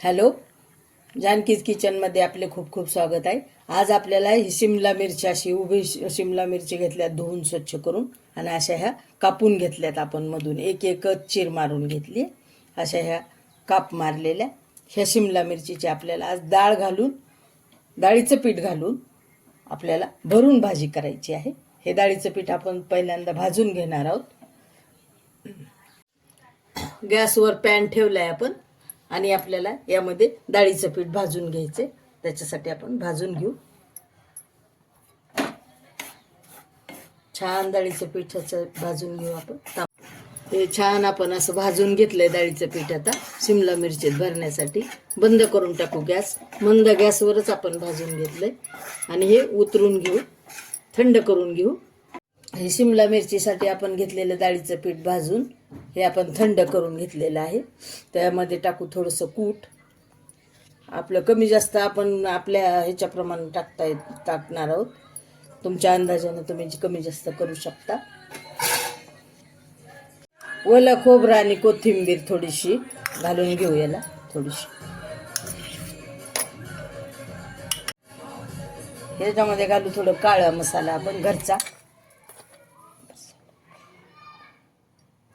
Hello? जानकीज किचनमध्ये आपले खूप खूप स्वागत आहे. आज आपल्याला ही शिमला मिरची अशी उभी शिमला मिरची घेतल्यात धुवून स्वच्छ करून आणि अशा ह्या कापून घेतल्यात आपण मधून. एक एकच चीर मारून घेतली. अशा ह्या काप मारलेल्या. ह्या शिमला मिरचीची आपल्याला आज डाळ घालून डाळीचं पीठ घालून आपल्याला भरून भाजी करायची आहे. हे डाळीचं पीठ आपण पहिल्यांदा भाजून घेणार आहोत. गॅसवर पॅन ठेवलाय आपण. आणि आपल्याला यामध्ये डाळीचं पीठ भाजून घ्यायचे. त्याच्यासाठी आपण भाजून घेऊ. छान डाळीचं पिठाचं भाजून घेऊ आपण. ते हे छान आपण असं भाजून घेतलंय डाळीचं पीठ आता. शिमला मिरचीत भरण्यासाठी. बंद करून टाकू गॅस. मंद गॅसवरच आपण भाजून घेतलंय. आणि हे उतरून घेऊ. थंड करून घेऊ. हे शिमला मिरचीसाठी आपण घेतलेलं डाळीचं पीठ भाजून हे आपण थंड करून घेतलेलं आहे. त्यामध्ये टाकू थोडंसं कूट. आपलं कमी जास्त आपण आपल्या ह्याच्याप्रमाणे टाकता येत टाकणार आहोत. तुमच्या अंदाजानं तुम्ही कमी जास्त करू शकता. ओलं खोबरं आणि कोथिंबीर थोडीशी घालून घेऊ याला थोडीशी. ह्याच्यामध्ये घालू थोडं काळा मसाला आपण घरचा.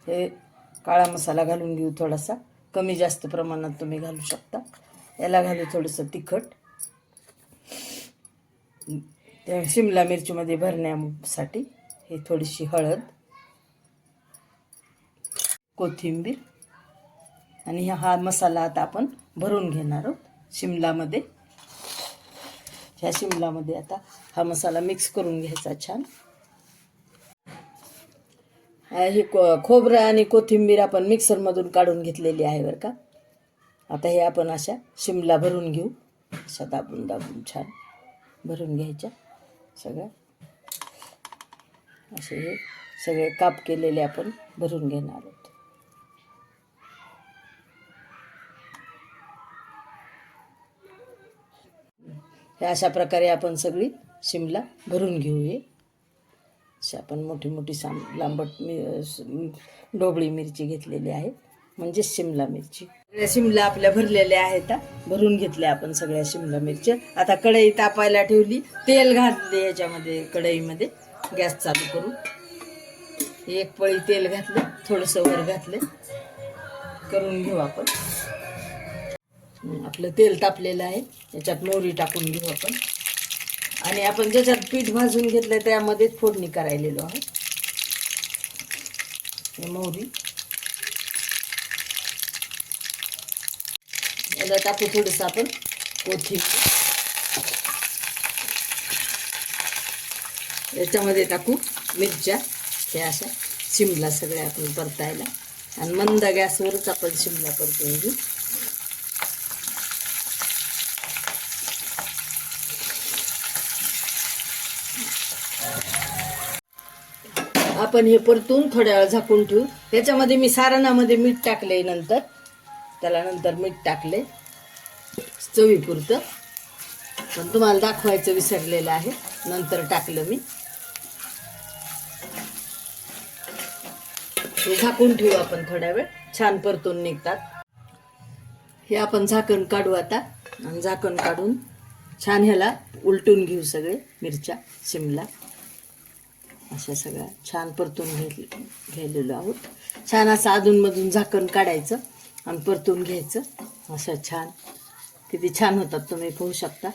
हे काळा मसाला घालून घेऊ थोडासा. कमी जास्त प्रमाणात तुम्ही घालू शकता. याला घालू थोडंसं तिखट. त्या शिमला मिरचीमध्ये भरण्यासाठी हे थोडीशी हळद कोथिंबीर आणि हा मसाला आता आपण भरून घेणार आहोत शिमलामध्ये. ह्या शिमलामध्ये आता हा मसाला मिक्स करून घ्यायचा छान. हे को खोबरं आणि कोथिंबीर आपण मिक्सरमधून काढून घेतलेली आहे बरं का. आता हे आपण अशा शिमला भरून घेऊ. अशा दाबून दाबून छान भरून घ्यायच्या सगळ्या. असे हे सगळे काप केलेले आपण भरून घेणार आहोत. हे अशा प्रकारे आपण सगळी शिमला भरून घेऊ हे अशी आपण मोठी मोठी साम लांबट मि ढोबळी मिरची घेतलेली आहे. म्हणजे शिमला मिरची. सगळ्या शिमला आपल्या भरलेल्या आहेत भरून घेतल्या आपण सगळ्या शिमला मिरच्या. आता कढई तापायला ठेवली. तेल घातले याच्यामध्ये कढईमध्ये. गॅस चालू करून. एक पळी तेल घातलं थोडंसं वर घातलं. करून घेऊ आपण. आपलं तेल तापलेलं आहे. याच्यात मोहरी टाकून घेऊ आपण. आणि आपण ज्याच्यात पीठ भाजून घेतलं त्यामध्ये फोडणी करायलेलो आहे. मोहरी. याला टाकू थोडंसं आपण कोथिंबीर. याच्यामध्ये टाकू मिरच्या. हे अशा शिमला सगळ्या आपण परतायला. आणि मंद गॅसवरच आपण शिमला परतून घेऊ. आपण हे परतून थोड्या वेळ झाकून ठेवू. त्याच्यामध्ये मी सारणामध्ये मीठ टाकले नंतर. त्याला नंतर मीठ टाकले चवीपुरतं. पण तुम्हाला दाखवायचं विसरलेलं आहे. नंतर टाकलं मी. झाकून ठेवू आपण थोड्या वेळ. छान परतून निघतात. हे आपण झाकण काढू आता. आणि झाकण काढून छान ह्याला उलटून घेऊ सगळे मिरच्या शिमला. अशा सगळ्या छान परतून घेतले घ्यायलेलो आहोत. छान असं अधूनमधून झाकण काढायचं आणि परतून घ्यायचं. असं छान किती छान होतात तुम्ही पाहू शकता.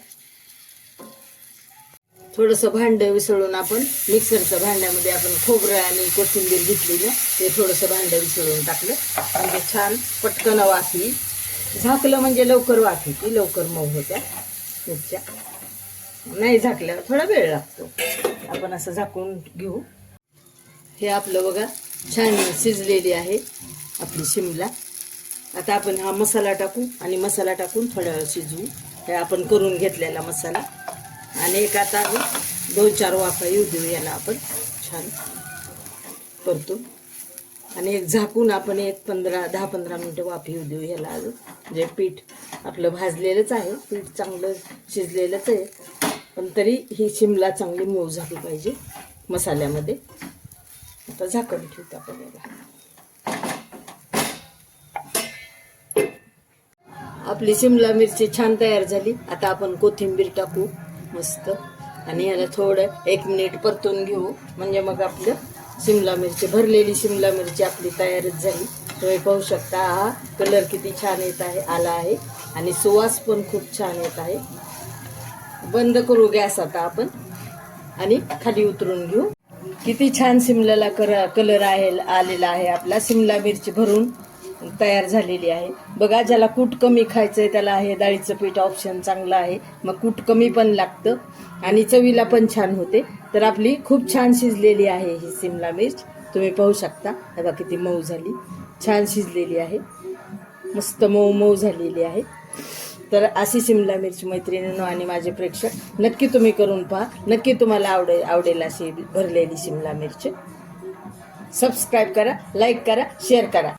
थोडंसं भांडं विसळून आपण मिक्सरचं भांड्यामध्ये आपण खोबरं आणि कोथिंबीर घेतलेलं ते थोडंसं भांडं विसळून टाकलं. म्हणजे छान पटकन वाफी झाकलं म्हणजे लवकर वाफ येते लवकर मऊ होत्या. मिरच्या नाही झाकल्यावर थोडा वेळ लागतो. आपण असं झाकून घेऊ. हे आपलं बघा छान शिजलेली आहे आपली शिमला. आता आपण हा मसाला टाकू आणि मसाला टाकून थोडा वेळ शिजवू. हे आपण करून घेतलेला मसाला. आणि एक आता दोन चार वाफा येऊ देऊ याला आपण. छान करतो आणि एक झाकून आपण एक पंधरा दहा पंधरा मिनटं वाफ येऊ देऊ ह्याला अजून. म्हणजे पीठ आपलं भाजलेलंच आहे पीठ चांगलं शिजलेलंच आहे. पण तरी ही शिमला चांगली मऊ झाली पाहिजे मसाल्यामध्ये. आता झाकण ठेवतो आपण याला. आपली शिमला मिरची छान तयार झाली. आता आपण कोथिंबीर टाकू मस्त. आणि याला थोडं एक मिनिट परतून घेऊ. म्हणजे मग आपलं शिमला मिरची भरलेली शिमला मिरची आपली तयारच झाली. तुम्ही पाहू शकता हा कलर किती छान येत आहे आला आहे. आणि सुवास पण खूप छान येत आहे. बंद करू गॅस आता आपण. आणि खाली उतरून घेऊ. किती छान शिमल्याला कर कलर आहे आलेला आहे आपला. शिमला मिरची भरून तयार झालेली आहे. बघा ज्याला कूट कमी खायचंय त्याला हे डाळीचं पीठ ऑप्शन चांगलं आहे. मग कूट कमी पण लागतं. आणि चवीला पण छान होते. तर आपली खूप छान शिजलेली आहे ही शिमला मिर्च. तुम्ही पाहू शकता. बघा किती मऊ झाली. छान शिजलेली आहे. मस्त मऊ मऊ झालेली आहे. तर अशी शिमला मिरची मैत्रिणींनो आणि माझे प्रेक्षक नक्की तुम्ही करून पहा. नक्की तुम्हाला आवडेल आवडेल अशी भरलेली शिमला मिरची. सबस्क्राईब करा लाईक करा शेअर करा.